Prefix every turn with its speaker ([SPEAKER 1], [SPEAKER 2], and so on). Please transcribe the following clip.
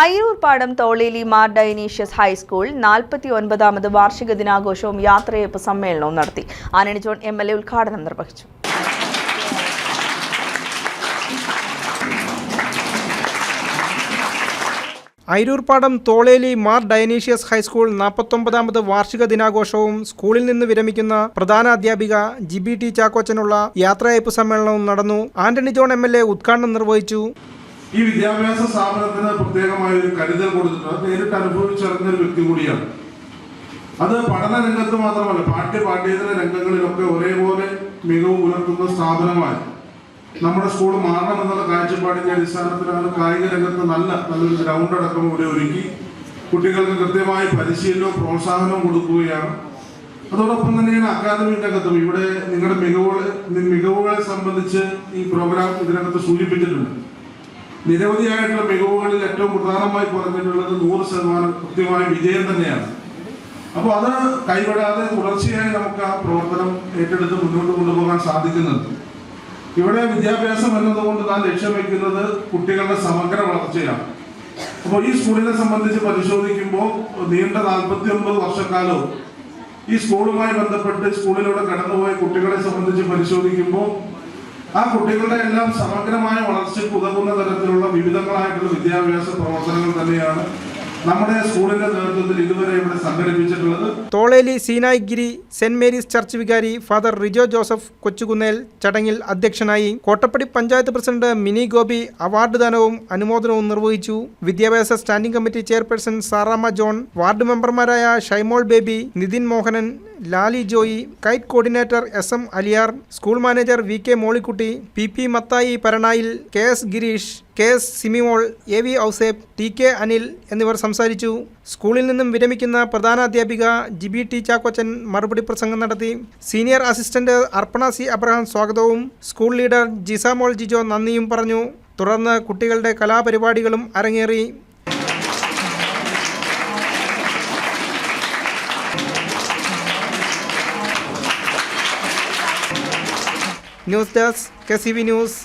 [SPEAKER 1] Ayyoorpadam Tholeli Mar Dionysius high school നാൽപ്പത്തി ഒൻപതാമത് വാർഷിക ദിനാഘോഷവും യാത്രയപ്പ് സമ്മേളനവും നടത്തി. ആനണി ജോൺ എം എൽ എ ഉദ്ഘാടനം നിർവഹിച്ചു.
[SPEAKER 2] അയിരൂർപ്പാടം തോളേലി മാർ ഡയനീഷ്യസ് ഹൈസ്കൂൾ നാൽപ്പത്തൊമ്പതാമത് വാർഷിക ദിനാഘോഷവും സ്കൂളിൽ നിന്ന് വിരമിക്കുന്ന പ്രധാന അധ്യാപിക ജിബി ടി ചാക്കോച്ചനുള്ള യാത്രയയപ്പ് സമ്മേളനവും നടന്നു. ആന്റണി ജോൺ എ ഉദ്ഘാടനം നിർവഹിച്ചു.
[SPEAKER 3] ഈ വിദ്യാഭ്യാസ സ്ഥാപനത്തിന് പ്രത്യേകമായ ഒരു കരുതൽ കൊടുത്തിട്ടുണ്ട്. അത് നേരിട്ട് അനുഭവിച്ചറിഞ്ഞ ഒരു വ്യക്തി കൂടിയാണ്. അത് പഠന രംഗത്ത് മാത്രമല്ല പാഠ്യ പാഠ്യേതര രംഗങ്ങളിലൊക്കെ ഒരേപോലെ മികവ് പുലർത്തുന്ന സ്ഥാപനമായി. നമ്മുടെ സ്കൂൾ മാറണം എന്നുള്ള കാഴ്ചപ്പാടിന്റെ അടിസ്ഥാനത്തിലാണ് കായിക രംഗത്ത് നല്ല നല്ലൊരു ഗ്രൗണ്ട് അടക്കം ഇവിടെ ഒരുക്കി. കുട്ടികൾക്ക് കൃത്യമായി പരിശീലനവും പ്രോത്സാഹനവും കൊടുക്കുകയാണ്. അതോടൊപ്പം തന്നെയാണ് അക്കാദമി രംഗത്തും ഇവിടെ നിങ്ങളുടെ മികവുകൾ മികവുകളെ സംബന്ധിച്ച് ഈ പ്രോഗ്രാം ഇതിനകത്ത് സൂചിപ്പിച്ചിട്ടുണ്ട്. നിരവധിയായിട്ടുള്ള മികവുകളിൽ ഏറ്റവും പ്രധാനമായി പറഞ്ഞിട്ടുള്ളത് നൂറ് ശതമാനം കൃത്യമായ വിജയം തന്നെയാണ്. അപ്പോൾ അത് കൈവിടാതെ തുടർച്ചയായി നമുക്ക് ആ പ്രവർത്തനം ഏറ്റെടുത്ത് മുന്നോട്ട് കൊണ്ടുപോകാൻ സാധിക്കുന്നുണ്ട്. ഇവിടെ വിദ്യാഭ്യാസം എന്നതുകൊണ്ട് താൻ ലക്ഷ്യം വെക്കുന്നത് കുട്ടികളുടെ സമഗ്ര വളർച്ചയാണ്. അപ്പോൾ ഈ സ്കൂളിനെ സംബന്ധിച്ച് പരിശോധിക്കുമ്പോൾ നീണ്ട നാൽപ്പത്തി ഒമ്പത് വർഷക്കാലവും ഈ സ്കൂളുമായി ബന്ധപ്പെട്ട് സ്കൂളിലൂടെ കടന്നുപോയ കുട്ടികളെ സംബന്ധിച്ച് പരിശോധിക്കുമ്പോൾ ആ കുട്ടികളുടെ എല്ലാം സമഗ്രമായ വളർച്ചയ്ക്ക് ഉതകുന്ന തരത്തിലുള്ള വിവിധങ്ങളായിട്ടുള്ള വിദ്യാഭ്യാസ പ്രവർത്തനങ്ങൾ തന്നെയാണ് നമ്മുടെ സ്കൂളിന്റെ നേതൃത്വത്തിൽ ഇതുവരെ ഇവിടെ സംഘടിപ്പിച്ചിട്ടുള്ളത്
[SPEAKER 2] Tholeli Sinaigiri Saint Mary's church വികാരി ഫാദർ റിജോ ജോസഫ് കൊച്ചുകുന്നേൽ ചടങ്ങിൽ അധ്യക്ഷനായി കോട്ടപ്പടി പഞ്ചായത്ത് പ്രസിഡന്റ് മിനി ഗോപി അവാർഡ് ദാനവും അനുമോദനവും നിർവഹിച്ചു. വിദ്യാഭ്യാസ standing committee chairperson Sarama John ward മെമ്പർമാരായ Shymol Baby Nithin Mohanan Lali Joy KITE coordinator S M Aliyar school manager V K Mollykutty P P Mathai Paranayil K S Girish K S Simimol A V Ouseph T K Anil എന്നിവർ സംസാരിച്ചു. സ്കൂളിൽ നിന്നും വിരമിക്കുന്ന പ്രധാന അധ്യാപിക GB T Chackochan മറുപടി പ്രസംഗം നടത്തി. Senior assistant Arpana C Abraham സ്വാഗതവും സ്കൂൾ ലീഡർ ജിസാമോൾ ജിജോ നന്ദിയും പറഞ്ഞു. തുടർന്ന് കുട്ടികളുടെ കലാപരിപാടികളും അരങ്ങേറി. News desk K C V news.